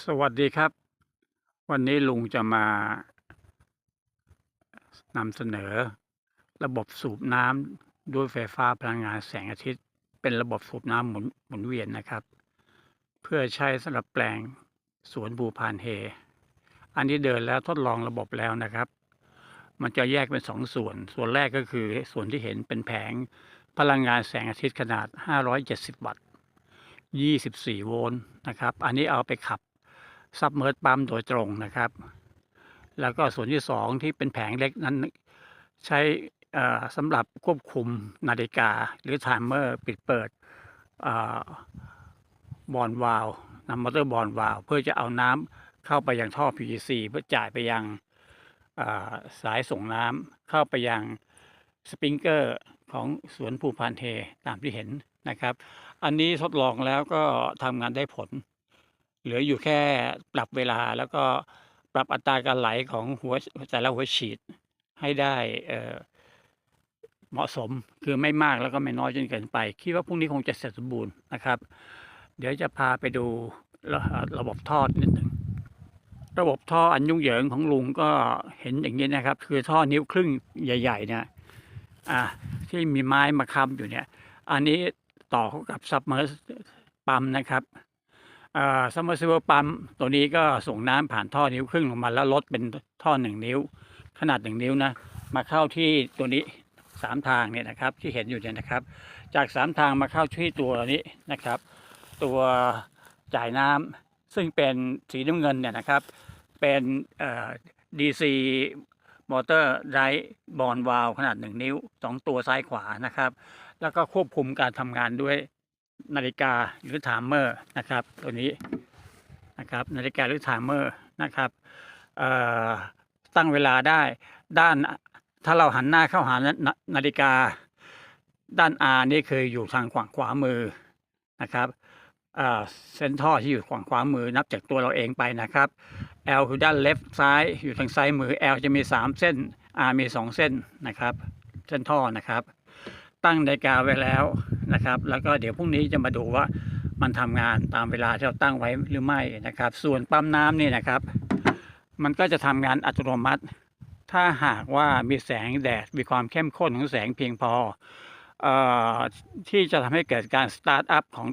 สวัสดีครับ วันนี้ลุงจะมานำเสนอ ระบบสูบน้ำด้วยไฟฟ้าพลังงานแสงอาทิตย์ เป็นระบบสูบน้ำหมุนหมุนเวียนนะครับ เพื่อใช้สำหรับแปลงสวนบูพานเฮ อันนี้เดินแล้วทดลองระบบแล้วนะครับ มันจะแยกเป็นสองส่วน ส่วนแรกก็คือส่วนที่เห็นเป็นแผงพลังงานแสงอาทิตย์ขนาด 570 วัตต์24 โวลต์นะครับ อันนี้เอาไปขับ ซับเมอร์ปั๊มโดยตรงนะครับ แล้วก็ส่วนที่สองที่เป็นแผงเล็กนั้น ใช้สำหรับควบคุมนาฬิกา หรือไทม์เมอร์ปิดเปิดบอลวาลนำมอเตอร์บอลวาล์เพื่อจะเอาน้ำเข้าไปยังท่อ PVC เพื่อจ่ายไปยังสายส่งน้ำเข้าไปยังสปริงเกอร์ของสวนภูพานเทตามที่เห็นนะครับ อันนี้ทดลองแล้วก็ทำงานได้ผล เหลืออยู่แค่ปรับเวลาแล้วก็ปรับอัตราการไหลของหัวแต่ละหัวฉีดให้ได้เหมาะสมคือไม่มากแล้วก็ไม่น้อยจนเกินไป คิดว่าพรุ่งนี้คงจะเสร็จสมบูรณ์นะครับ เดี๋ยวจะพาไปดูระระบบท่อนิดหนึ่งระบบท่ออันยุ่งเหยิงของลุงก็เห็นอย่างนี้นะครับ คือท่อนิ้วครึ่งใหญ่ ๆ เนี่ยอ่าที่มีไม้มาค้ำอยู่เนี่ย อันนี้ต่อเข้ากับซับเมอร์ปั๊มนะครับ ซัมเมอร์ซิเวอร์ปั๊มตัวนี้ก็ส่งน้ำผ่านท่อนิ้วครึ่งลงมาแล้วลดเป็นท่อหนึ่งนิ้ว ขนาดหนึ่งนิ้วนะ มาเข้าที่ตัวนี้สามทางเนี่ยนะครับที่เห็นอยู่เนี่ยนะครับ จากสามทางมาเข้าที่ตัวนี้นะครับ ตัวจ่ายน้ำซึ่งเป็นสีน้ำเงินเนี่ยนะครับ เป็นดีซีมอเตอร์ไรบอลวาลขนาดหนึ่งนิ้วสองตัวซ้ายขวานะครับ แล้วก็ควบคุมการทำงานด้วย นาฬิกาหรือไทม์เมอร์นะครับตัวนี้นะครับนาฬิกาหรือไทม์เมอร์นะครับตั้งเวลาได้ด้านถ้าเราหันหน้าเข้าหานานาฬิกา ด้าน R นี่คืออยู่ทางขวาขวามือนะครับเส้นท่อที่อยู่ขวาขวามือนับจากตัวเราเองไปนะครับ L คือด้าน left ซ้ายอยู่ทางซ้ายมือ L จะมี 3 เส้น R มี 2 เส้นนะครับ เส้นท่อนะครับ ตั้งนาฬิกาไว้แล้วนะครับ แล้วก็เดี๋ยวพรุ่งนี้จะมาดูว่ามันทำงานตามเวลาที่เราตั้งไว้หรือไม่นะครับ ส่วนปั๊มน้ำนี่นะครับ มันก็จะทำงานอัตโนมัติ ถ้าหากว่ามีแสงแดดมีความเข้มข้นของแสงเพียงพอออที่จะทำให้เกิดการสตาร์ทอัพของ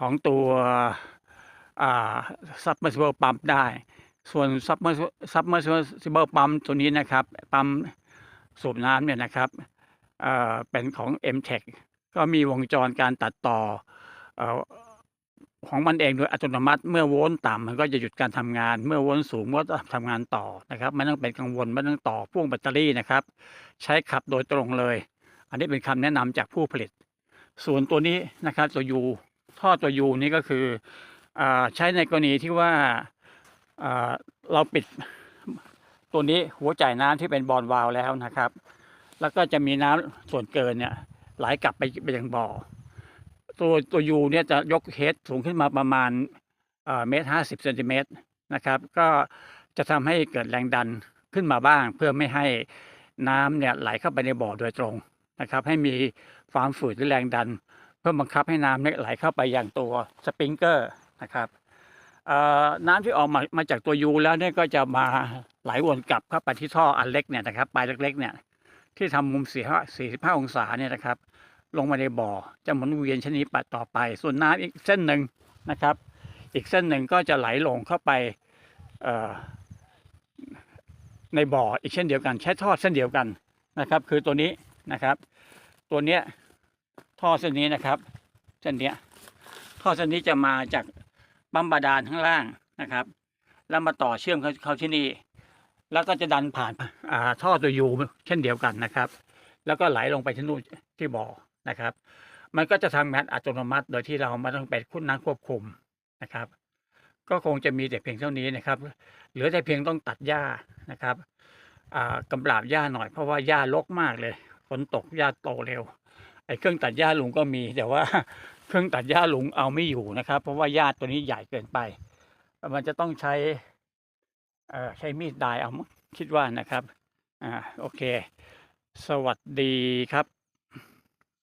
ของตัวซับเมอร์ซิเบิลปั๊มได้ ส่วนซับเมอร์ซับเมอร์ซิเบิลปั๊มตัวนี้นะครับปั๊มสูบน้ำเนี่ยนะครับ เป็นของ m t e c h ก็มีวงจรการตัดต่ออของมันเองโดยอัตโนมัติเมื่อโวลต์ต่ำมันก็จะหยุดการทำงาน เมื่อโวลต์สูงมันก็ทำงานต่อนะครับไม่ต้องเป็นกังวลไม่ต้องต่อพ่วงแบตเตอรี่นะครับ ใช้ขับโดยตรงเลย อันนี้เป็นคำแนะนำจากผู้ผลิต ส่วนตัวนี้นะครับตัวยูท่อตัวยูนี่ก็คืออใช้ในกรณีที่ว่าอ่าเราปิดตัวนี้หัวจ่ายน้ำที่เป็นบอลวาล์วแล้วนะครับ แล้วก็จะมีน้ำส่วนเกินเนี่ยไหลกลับไปไปยังบ่อ ตัวตัวยูเนี่ยจะยกเฮดสูงขึ้นมาประมาณเมตรห้าสิบเซนติเมตรนะครับ ก็จะทำให้เกิดแรงดันขึ้นมาบ้าง เพื่อไม่ให้น้ำเนี่ยไหลเข้าไปในบ่อโดยตรงนะครับ ให้มีความฝืดหรือแรงดัน เพื่อบังคับให้น้ำเนี่ยไหลเข้าไปอย่างตัวสปริงเกอร์นะครับน้ำที่ออกมามาจากตัวยูแล้วเนี่ยก็จะมาไหลวนกลับเข้าไปที่ท่ออันเล็กเนี่ยนะครับปลายเล็กๆเนี่ย ที่ทำมุมสี่ห้าสี่สิบห้าองศาเนี่ยนะครับ ลงมาในบ่อจะหมุนเวียนชนิดปัดต่อไป ส่วนน้ำอีกเส้นหนึ่งนะครับ อีกเส้นหนึ่งก็จะไหลลงเข้าไปในบ่ออีกเช่นเดียวกัน ใช้ท่อเส้นเดียวกันนะครับ คือตัวนี้นะครับ ตัวเนี้ยท่อเส้นนี้นะครับเส้นเนี้ยท่อเส้นนี้จะมาจากปั๊มบาดาลข้างล่างนะครับ แล้วมาต่อเชื่อมเข้าเข้าที่นี่ แล้วก็จะดันผ่านอ่าท่อตัวยูเช่นเดียวกันนะครับ แล้วก็ไหลลงไปที่นู่นที่บ่อนะครับ มันก็จะทำงานอัตโนมัติ โดยที่เราไม่ต้องไปคุ้นนักควบคุมนะครับ ก็คงจะมีแต่เพียงเท่านี้นะครับ เหลือแต่เพียงต้องตัดหญ้านะครับอ่ากำราบหญ้าหน่อยเพราะว่าหญ้ารกมากเลยฝนตกหญ้าโตเร็วไอ้เครื่องตัดหญ้าลุงก็มี แต่ว่าเครื่องตัดหญ้าลุงเอาไม่อยู่นะครับ เพราะว่าหญ้าตัวนี้ใหญ่เกินไป มันจะต้องใช้ ใช้มีดดายเอาคิดว่านะครับ อ่า โอเค สวัสดีครับ